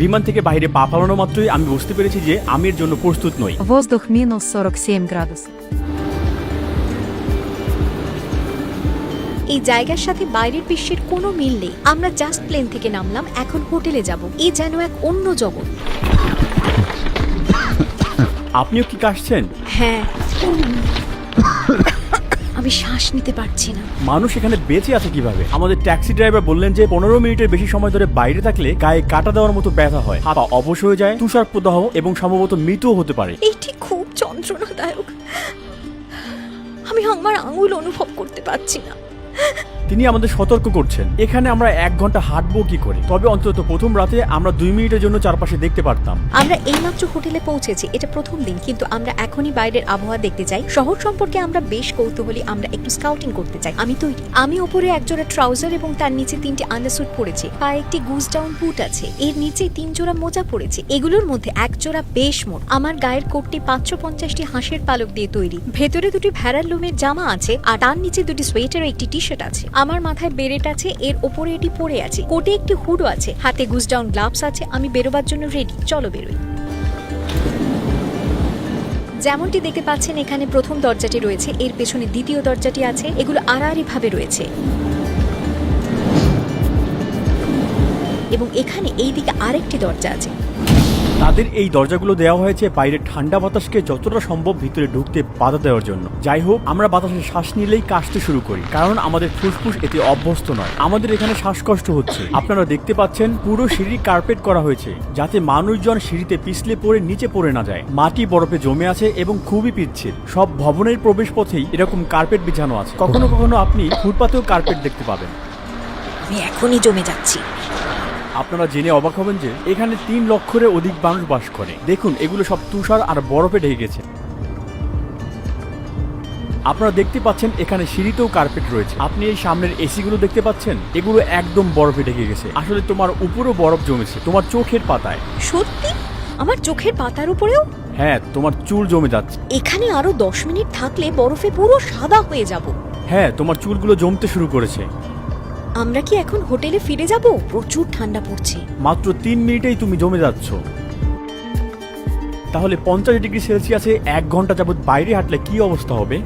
বিমান থেকে বাইরে পা ফালানো মাত্রই আমি বুঝতে পেরেছি যে আমি এর জন্য প্রস্তুত নই Воздух минус 47 градусов. এই জায়গার সাথে বাইরের বিশ্বের কোনো মিল নেই আমরা জাস্ট প্লেন থেকে নামলাম এখন হোটেলে যাব এ যেন এক অন্য জগৎ আপনিও কি কাশছেন হ্যাঁ আমি শ্বাস নিতে পারছি না। মানুষ এখানে বেঁচে আছে কীভাবে? আমাদের ট্যাক্সি ড্রাইভার বললেন যে পনেরো মিনিটের বেশি সময় ধরে বাইরে থাকলে গায়ে কাটা দেওয়ার মতো ব্যথা হয়। হাত অবশ হয়ে যায় তুষার প্রদাহ এবং সম্ভবত মৃত্যুও হতে পারে। এইটি খুব যন্ত্রণাদায়ক। আমি আমার আঙুল অনুভব করতে পারছি না। তিনি আমাদের সতর্ক করছেন। এখানে আমরা এক ঘণ্টা হাঁটবো কি করে? তবে অন্তত প্রথম রাতে আমরা দুই মিনিটের জন্য চারপাশে দেখতে পারতাম। আমরা এইমাত্র হোটেলে পৌঁছেছি, এটা প্রথম দিন, কিন্তু আমরা এখনই বাইরের আবহাওয়া দেখতে চাই। শহর সম্পর্কে আমরা বেশ কৌতূহলী, আমরা একটু স্কাউটিং করতে চাই। আমি তৈরি। আমি ওপরে একজোড়া ট্রাউজার এবং তার নিচে তিনটি আন্ডারস্যুট পরেছি, পায়ে একটি গুজ ডাউন বুট আছে, এর নিচে তিন জোড়া মোজা পরেছি, এগুলোর মধ্যে এক জোড়া বেশ মোট। আমার গায়ের কোটটি পাঁচশো পঞ্চাশটি হাঁসের পালক দিয়ে তৈরি। ভেতরে দুটি ভেড়ার লোমের জামা আছে, আর তার নিচে দুটি সোয়েটার একটি টি শার্ট আছে। আমার মাথায় বেরেট আছে, এর ওপরে এটি পড়ে আছে। কোটে একটি হুডও আছে, হাতে গুজডাউন গ্লাভস আছে, আমি বেরোবার জন্য রেডি চলো বেরোই। যেমনটি দেখতে পাচ্ছেন, এখানে প্রথম দরজাটি রয়েছে, এর পেছনে দ্বিতীয় দরজাটি আছে, এগুলো আড়াআড়ি ভাবে রয়েছে। এবং এখানে এই দিকে আরেকটি দরজা আছে। তাদের এই দরজাগুলো দেওয়া হয়েছে বাইরে ঠান্ডা বাতাসকে যতটা সম্ভব ভিতরে ঢুকতে বাধা দেওয়ার জন্য। যাই হোক, আমরা বাতাসে শ্বাস নিলেই কাশতে শুরু করি, কারণ আমাদের ফুসফুস এতে অভ্যস্ত নয়। আমাদের এখানে শ্বাসকষ্ট হচ্ছে। আপনারা দেখতে পাচ্ছেন, পুরো সিঁড়ি কার্পেট করা হয়েছে, যাতে মানুষজন সিঁড়িতে পিছলে পড়ে নিচে পড়ে না যায়। মাটি বরফে জমে আছে এবং খুবই পিচ্ছিল। সব ভবনের প্রবেশ পথেই এরকম কার্পেট বিছানো আছে। কখনো কখনো আপনি ফুটপাতেও কার্পেট দেখতে পাবেন। আমি এখনই জমে যাচ্ছি। আপনারা জেনে অবাক হবেন যে এখানে তিন লক্ষের অধিক মানুষ বাস করে। দেখুন এগুলো সব তুষার আর বরফে ঢেকে গেছে। আপনারা দেখতে পাচ্ছেন এখানে সিঁড়িতেও কার্পেট রয়েছে। আপনি এই সামনের এসিগুলো দেখতে পাচ্ছেন? এগুলো একদম বরফে ঢেকে গেছে। আসলে তোমার উপরও বরফ জমেছে তোমার চোখের পাতায়। সত্যি? আমার চোখের পাতার উপরেও? হ্যাঁ তোমার চুল জমে যাচ্ছে। এখানে আরও দশ মিনিট থাকলে বরফে পুরো সাদা হয়ে যাব। হ্যাঁ তোমার চুলগুলো জমতে শুরু করেছে। আমরা কি এখন হোটেলে ফিরে যাব? প্রচুর ঠান্ডা পড়ছে। মাত্র তিন মিনিটেই তুমি জমে যাচ্ছ। তাহলে পঞ্চাশ ডিগ্রি সেলসিয়াসে এক ঘণ্টা যাবৎ বাইরে হাঁটলে কি অবস্থা হবে?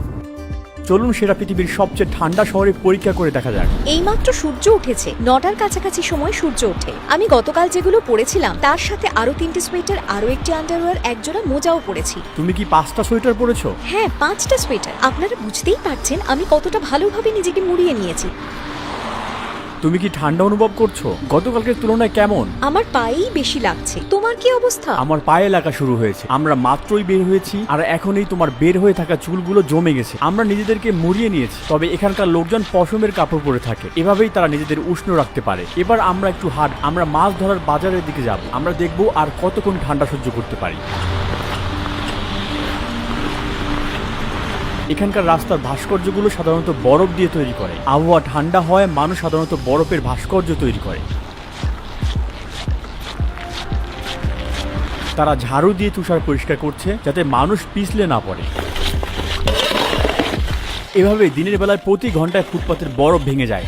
চলুন সেটা পৃথিবীর সবচেয়ে ঠান্ডা শহরে পরীক্ষা করে দেখা যাক। এইমাত্র সূর্য উঠেছে। নটার কাছাকাছি সময় সূর্য ওঠে। আমি গতকাল যেগুলো পরেছিলাম তার সাথে আরও তিনটি সোয়েটার আরও একটি আন্ডারওয়্যার একজোড়া মোজাও পরেছি তুমি কি পাঁচটা সোয়েটার পরেছো হ্যাঁ পাঁচটা সোয়েটার। আপনারা বুঝতেই পারছেন আমি কতটা ভালোভাবে নিজেকে মুড়িয়ে নিয়েছি। তুমি কি ঠান্ডা অনুভব করছ? গতকালকের তুলনায় কেমন? আমার পায়েই বেশি লাগছে। তোমার কি অবস্থা? আমার পায়ে লাগা শুরু হয়েছে। আমরা মাত্রই বের হয়েছি আর এখনই তোমার বের হয়ে থাকা চুলগুলো জমে গেছে। আমরা নিজেদেরকে মুড়িয়ে নিয়েছি তবে এখানকার লোকজন পশমের কাপড় পরে থাকে। এভাবেই তারা নিজেদের উষ্ণ রাখতে পারে। এবার আমরা একটু হাট আমরা মাছ ধরার বাজারের দিকে যাব। আমরা দেখব আর কতক্ষণ ঠান্ডা সহ্য করতে পারি। এখানকার রাস্তার ভাস্কর্যগুলো সাধারণত বরফ দিয়ে তৈরি করে। আবহাওয়া ঠান্ডা হয় মানুষ সাধারণত বরফের ভাস্কর্য তৈরি করে। তারা ঝাড়ু দিয়ে তুষার পরিষ্কার করছে যাতে মানুষ পিছলে না পড়ে। এভাবে দিনের বেলায় প্রতি ঘন্টায় ফুটপাতের বরফ ভেঙে যায়।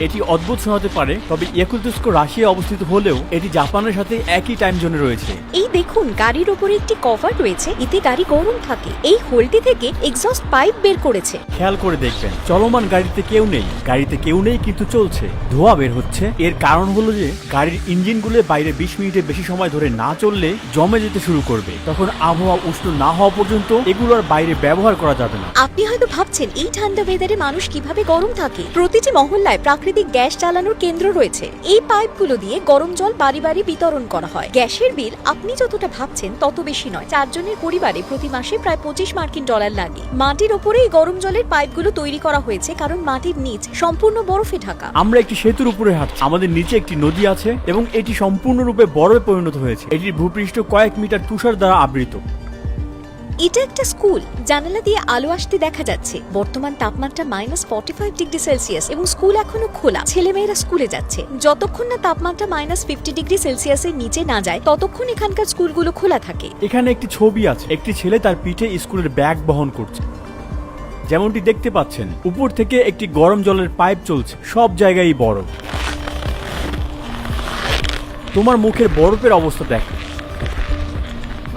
এটি অদ্ভুত শোনাতে পারে তবে ইয়াকুলতুস্ক রাশিয়া অবস্থিত হলেও এটি জাপানের সাথে একই টাইম জোনে রয়েছে। এই দেখুন গাড়ির ওপরে একটি কভার রয়েছে এতে গাড়ি গরম থাকে। এই হোলটি থেকে এক্সস্ট পাইপ বের করেছে। খেয়াল করে দেখবেন চলমান গাড়িতে কেউ নেই। গাড়িতে কেউ নেই কিন্তু চলছে। ধোঁয়া বের হচ্ছে। এর কারণ হলো যে গাড়ির ইঞ্জিনগুলো বাইরে বিশ মিনিটের বেশি সময় ধরে না চললে জমে যেতে শুরু করবে। তখন আবহাওয়া উষ্ণ না হওয়া পর্যন্ত এগুলো আর বাইরে ব্যবহার করা যাবে না। আপনি হয়তো ভাবছেন এই ঠান্ডা ওয়েদারে মানুষ কীভাবে গরম থাকে? প্রতিটি মহল্লায় প্রাকৃতিক গ্যাস চালানোর কেন্দ্র রয়েছে। এই পাইপগুলো দিয়ে গরম জল বাড়ি বাড়ি বিতরণ করা হয়। গ্যাসের বিল আপনি যতটা ভাবছেন তত বেশি নয়। চারজনের পরিবারে প্রতি মাসে প্রায় পঁচিশ মার্কিন ডলার লাগে। মাটির ওপরে এই গরম জলের পাইপগুলো তৈরি করা হয়েছে কারণ মাটির নিচ সম্পূর্ণ বরফে ঢাকা। আমরা একটি সেতুর উপরে হাঁটছি। আমাদের নিচে একটি নদী আছে এবং এটি সম্পূর্ণরূপে বরফে পরিণত হয়েছে। এটির ভূপৃষ্ঠ কয়েক মিটার তুষার দ্বারা আবৃত। এটা একটা স্কুল, জানালা দিয়ে আলো আসতে দেখা যাচ্ছে। বর্তমান তাপমাত্রা minus forty five degree Celsius এবং স্কুল এখনও খোলা। ছেলেমেয়েরা স্কুলে যাচ্ছে। যতক্ষণ না তাপমাত্রা মাইনাস ফিফটি ডিগ্রি সেলসিয়াসের নিচে না যায়, ততক্ষণ এখানকার স্কুলগুলো খোলা থাকে। এখানে একটি ছবি আছে। একটি ছেলে তার পিঠে স্কুলের ব্যাগ বহন করছে। যেমনটি দেখতে পাচ্ছেন, উপর থেকে একটি গরম জলের পাইপ চলছে। সব জায়গায় বরফ। তোমার মুখের বরফের অবস্থা দেখো।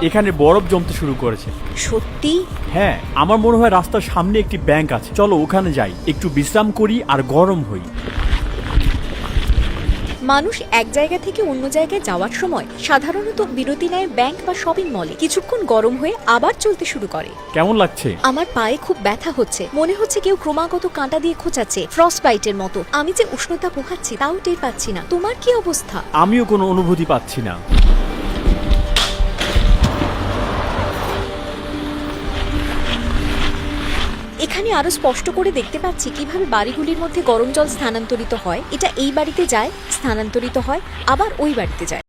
এখানে বরফ জমতে শুরু করেছে। সত্যি? হ্যাঁ আমার মনে হয় রাস্তার সামনে একটি ব্যাংক আছে। চলো ওখানে যাই। একটু বিশ্রাম করি আর গরম হই। মানুষ এক জায়গা থেকে অন্য জায়গায় যাওয়ার সময় সাধারণত বিরতি নেয় ব্যাংক বা শপিং মলে। কিছুক্ষণ গরম হয়ে আবার চলতে শুরু করে। কেমন লাগছে? আমার পায়ে খুব ব্যথা হচ্ছে। মনে হচ্ছে কেউ ক্রমাগত কাঁটা দিয়ে খোঁচাচ্ছে ফ্রস্ট বাইটের মতো। আমি যে উষ্ণতা পোহাচ্ছি তাও টের পাচ্ছি না। তোমার কি অবস্থা? আমিও কোনো অনুভূতি পাচ্ছি না। এখানে আরও স্পষ্ট করে দেখতে পাচ্ছি কীভাবে বাড়িগুলির মধ্যে গরম জল স্থানান্তরিত হয়। এটা এই বাড়িতে যায়, স্থানান্তরিত হয়, আবার ওই বাড়িতে যায়।